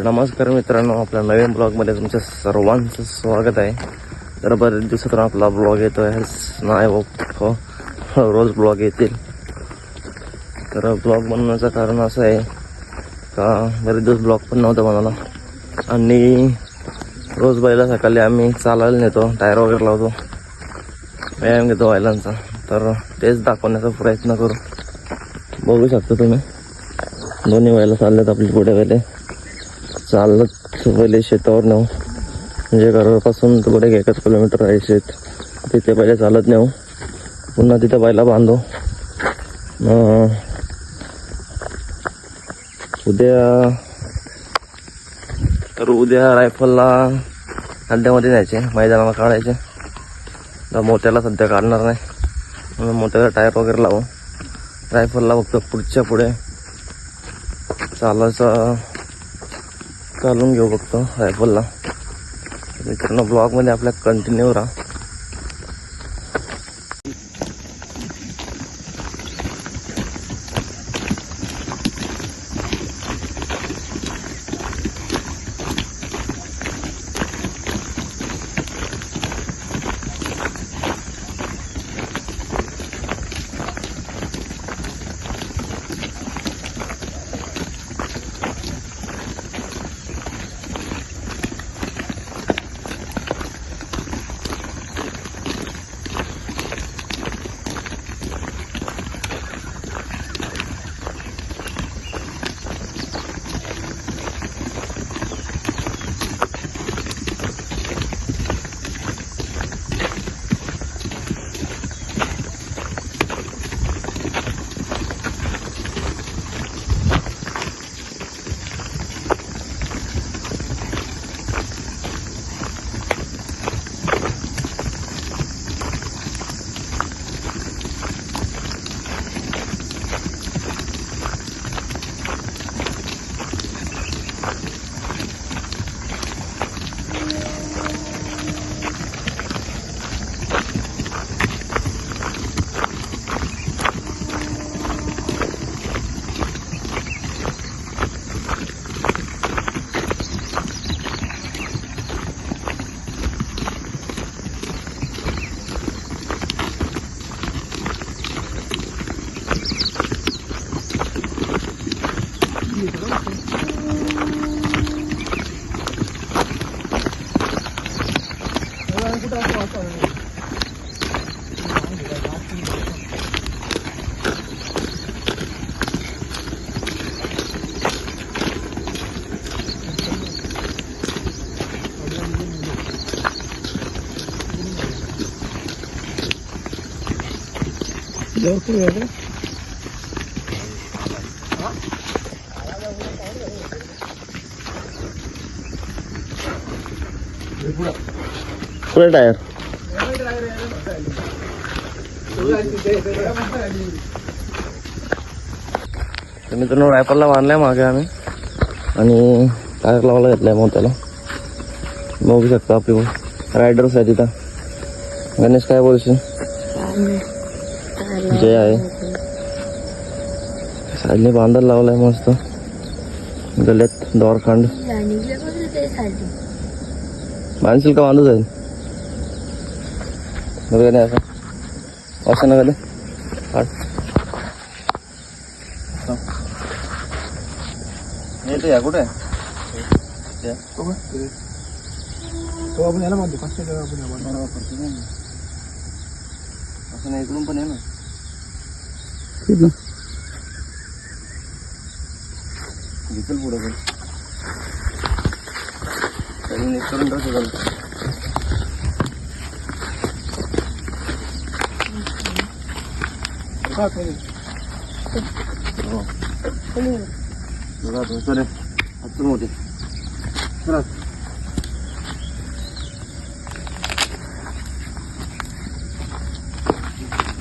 तर नमस्कार मित्रांनो आपल्या नवीन ब्लॉगमध्ये तुमच्या सर्वांचं स्वागत आहे. तर बरेच दिवसातून आपला ब्लॉग येतो आहे नाही हो, हो रोज ब्लॉग येतील. तर ब्लॉग बनवण्याचं कारण असं आहे का बरेच दिवस ब्लॉग पण नव्हता बनवला. आणि रोज बैला सकाळी आम्ही चालायला नेतो टायर वगैरे लावतो. व्यायाम घेतो बैलांचा. तर तेच दाखवण्याचा प्रयत्न करू. बघू शकता तुम्ही. दोन्ही बैला चाललेत आपले पुढे पहिले चालत पहिले शेतावर नेऊ. म्हणजे घरापासून पुढे एकच किलोमीटर आहे शेत. तिथे पहिले चालत नेऊ. पुन्हा तिथे पहिला बांधू. उद्या तर उद्या रायफलला अड्ड्यामध्ये न्यायचे मैदानाला काढायचे. तर मोत्याला सध्या काढणार नाही. म्हणून मोत्याला टायर वगैरे लावू. रायफलला फक्त पुढच्या पुढे चालायचं चालून घेऊ फक्त. रायफलला तर मित्रांनो ब्लॉगमध्ये आपल्या कंटिन्यू राहा. 이렇게 해야 돼? पुढे टायर. तर मित्रांनो रायपरला बांधलाय मागे आम्ही. आणि टायर लावायला घेतलाय मग त्याला. बघू शकता आपली रायडर्स आहे तिथं गणेश काय बोलशील? जय आहे. साईडने बांधायला लावलाय मस्त. गल्यात दोरखंड बांधशील का बांधू जाईल बरं नाही असं? असं नका येतो या कुठे या. तो. आपण याला मारतो पाचशे आपण याला. असं नाही इकडून पण आहे ना. दिसेल पुढे पण. करून ठेव सगळं. का काय? हो. बघा तो चले हातून होते चला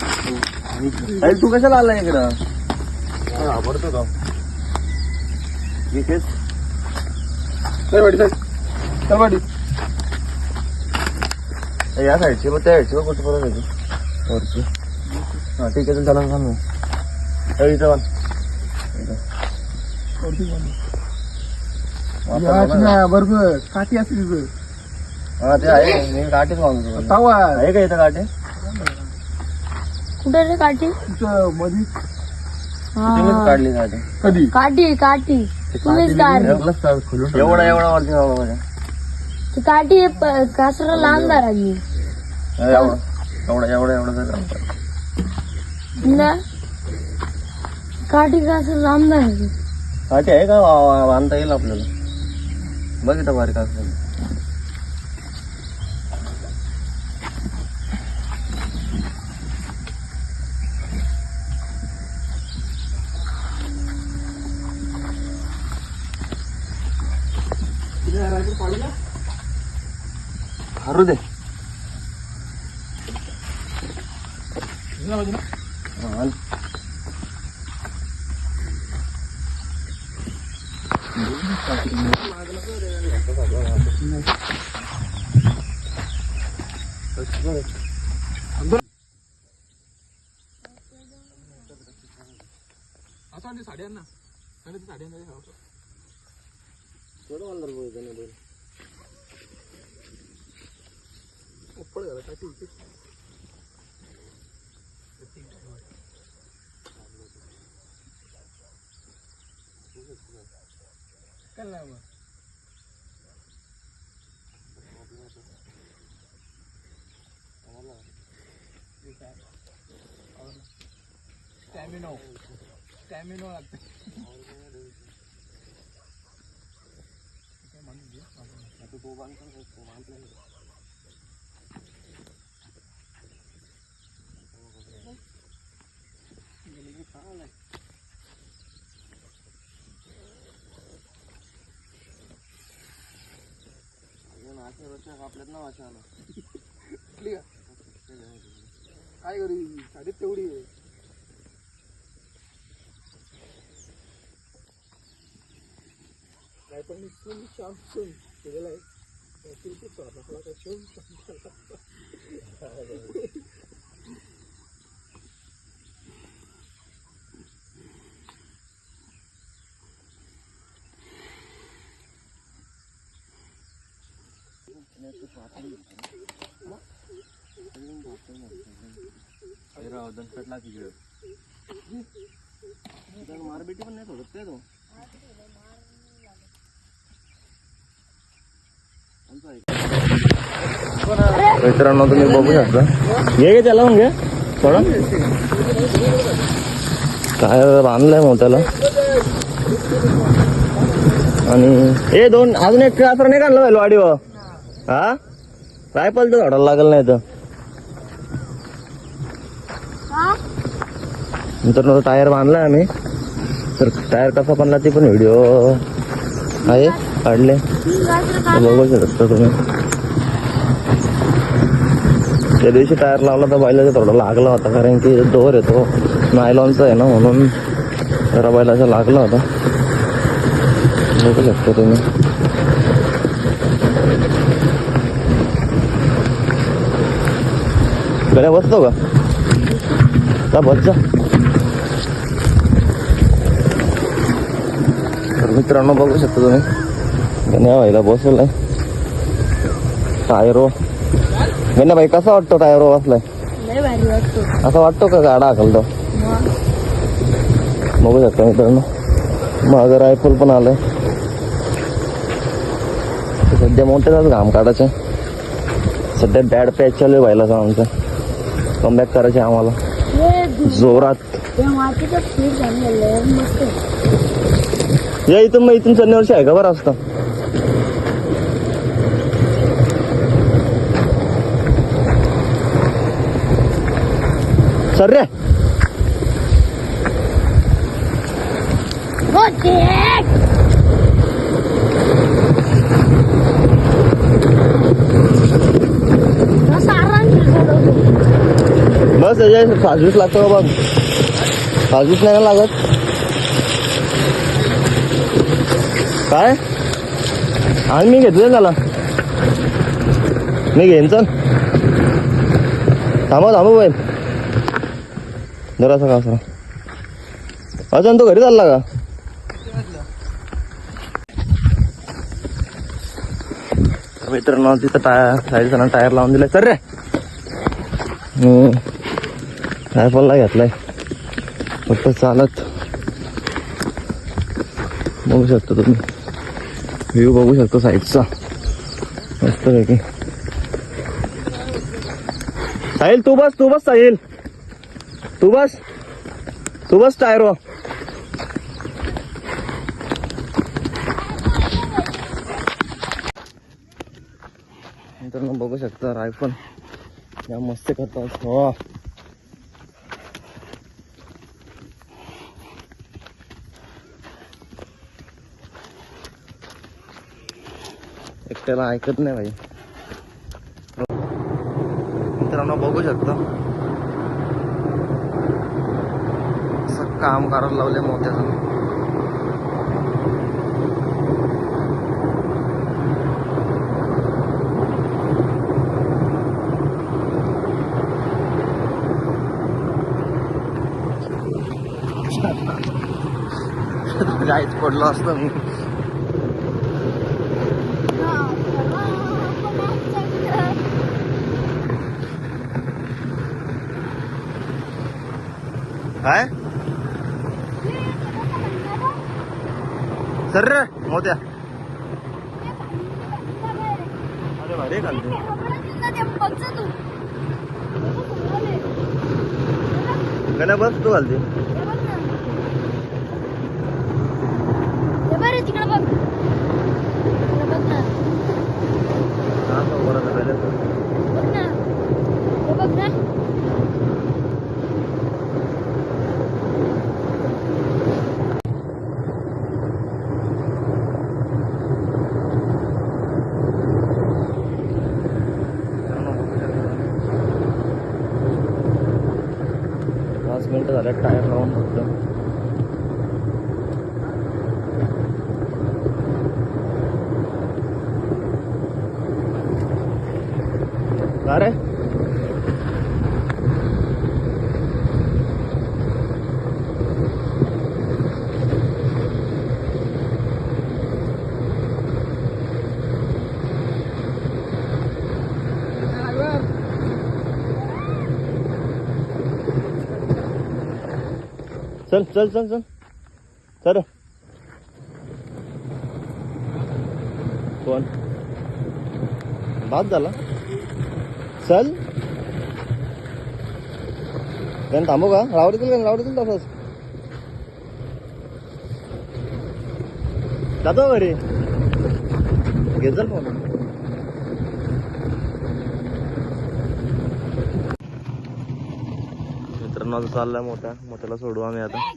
अरे तू कशाला आला इकडं आवडतो का विकेस चल वाटी या साईडची मग त्या साईडची मग कुठं परत येतो वरची. हा ठीक आहे चल त्याला सांग मग इथं बांध. इथं. वरती बांध. वापरलं ना. बरोबर. काठी तिथं. हा ते आहे. मी गाठीच मागतो तावा आहे का इथं गाठी कुठे रे काठी? तिथं मधी. तुम्हीच हा. काढली गाठी कधी? काठी काठी. तुम्हीच काढली एवढा एवढा वरती माझ्या ती काठी प- कासरा लहान धरायची एवढा एवढा एवढा एवढा जर आपण- ना काठी कासरा लांब धरायची काठी आहे का वा- वा- बांधता येईल आपल्याला बघ इथं बारीक അറുപത് സാടിയാ സാടിയാ ഇവിടെ വളരെ പോയി തന്നെ असं हरू दे हा, आण. असं साड्यांना साड्यांना स्टॅमिनो स्टॅमिनो लागते आपल्यात ना वाचा आला कुठली का? काय करू साडीत तेवढी आहे काय पण निघून शामसून केलेलं आहे किरकिर स्वतःला काय तिकडे मारबेटी पण नाही सोडत काय तो मित्रांनो तुम्ही बघू शकता. घे घे त्याला मग थोडा काय बांधलंय मोठ्याला. आणि ए दोन अजून एक नाही काढलं वाडीवर हा? रायफल तर झाडाला लागल नाही तर मित्रांनो टायर बांधलाय आम्ही. तर टायर कसा बांधला ते पण व्हिडिओ आहे काढले. बघू शकता तुम्ही. त्या दिवशी टायर लावला तर बैलाचा थोडा लागला होता कारण की दोर येतो. नायलॉनचा आहे ना म्हणून जरा बैलाचा लागला होता. बघू शकता तुम्ही. गड्या बसतो का का बस जा. तर मित्रांनो बघू शकता तुम्ही. गण्या व्हायला बसवलाय. टायरो गण्या भाई कसा वाटतो टायरो बसलाय? असं वाटतो का गाडा हाकलतो? बघू शकता मित्रांनो. मागं रायफल पण आलंय. सध्या मोठ्याचाच घाम काढायचा सध्या बॅड पॅच चालू व्हायला आमचं कमबॅक करायचे आम्हाला. जोरात. या इथून मग इथून चन्नी वर्षी आहे का बरं असतं सर रे हो check. असं आरामशीर त्याच्या बस लागतो का बघ? फाजूस नाही ना लागत. काय? आणि मी घेतलं त्याला. मी घेईन चल. थांबा थांबा बाई. जरासा का अजून तो घरी चालला का? मित्रांनो तिथं टायर साईडचा टायर लावून दिलाय. तर रे. हो. रायफलला घेतलाय? फक्त चालत. बघू शकता तुम्ही. व्ह्यू बघू शकतो साईडचा मस्त पैकी. साहिल तू बस तू बस साहिल. तू बस. तू बस टायरो मित्रांनो बघू शकता रायफल. या मस्त करतात हो. एकट्याला ऐकत नाही भाई मित्रांनो बघू शकता. असं काम करायला लावले मोत्याचं. जायच पडलो असतं मी. काय? सर रे मोत्या अरे भारी घालते गण्या बस तू घालते तिकडे बघ तिकडे बघ ना हा तो बरं तर पहिले तर. बघ ना हे बघ ना पाच मिनिटं झाल्यात टायर लावून फक्त अरे चल चल चल चल. चल कोण बाद झाला. चल. त्यानं थांबू का? रावडे का रावडे देतील तसंच. जातो घरी. घे चल फोन. मित्रांनो चाललाय मोठा. मोठ्याला सोडू आम्ही आता.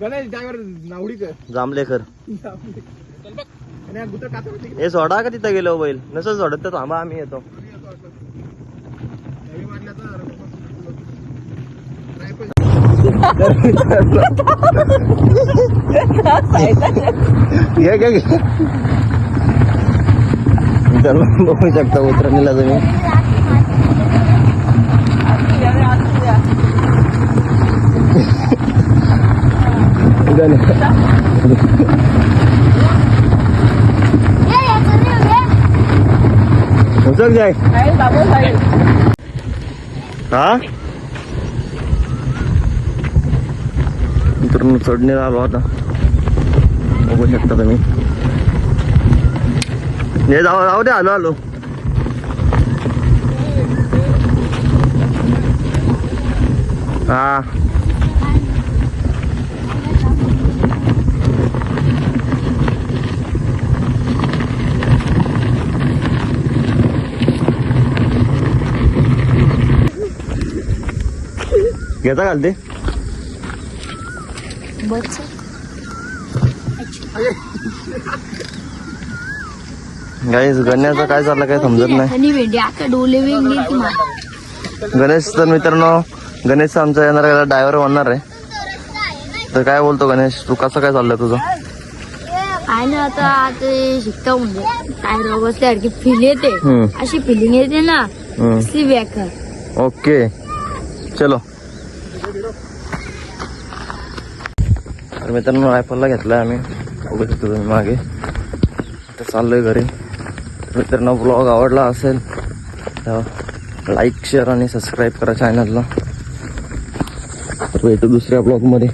गणेश ड्रायव्हर नावडीकर जांभलेकर चल बघ आणि हा सोडा का तिथं गेलो बैल? नसं सोडत तर थांबा आम्ही येतो. बघू शकता उतरणीला तुम्ही. उचल जाय. हा? मित्रांनो चढणे आलो आता. बघू शकता तुम्ही. हे जाऊ जाऊ दे आलो आलो. हा. घेता घालते. गाईस गण्याचं काय चाललं काय समजत नाही. आता गणेश तर मित्रांनो गणेश आमचा येणारा ड्रायव्हर बनणार आहे. तर काय बोलतो गणेश? तू कसं काय चाललंय तुझं? काय ना आता ते शिकता म्हणजे. टायर बसल्यासारखी फील येते. अशी फिलिंग येते ना. ओके. चलो. तर मित्रांनो रायफलला घेतला आहे आम्ही. बघू शकतो तुम्ही मागे. तर चाललोय घरी. मित्रांना मित्रांनो ब्लॉग आवडला असेल तर लाईक शेअर आणि सबस्क्राईब करा चॅनलला भेटू दुसऱ्या ब्लॉगमध्ये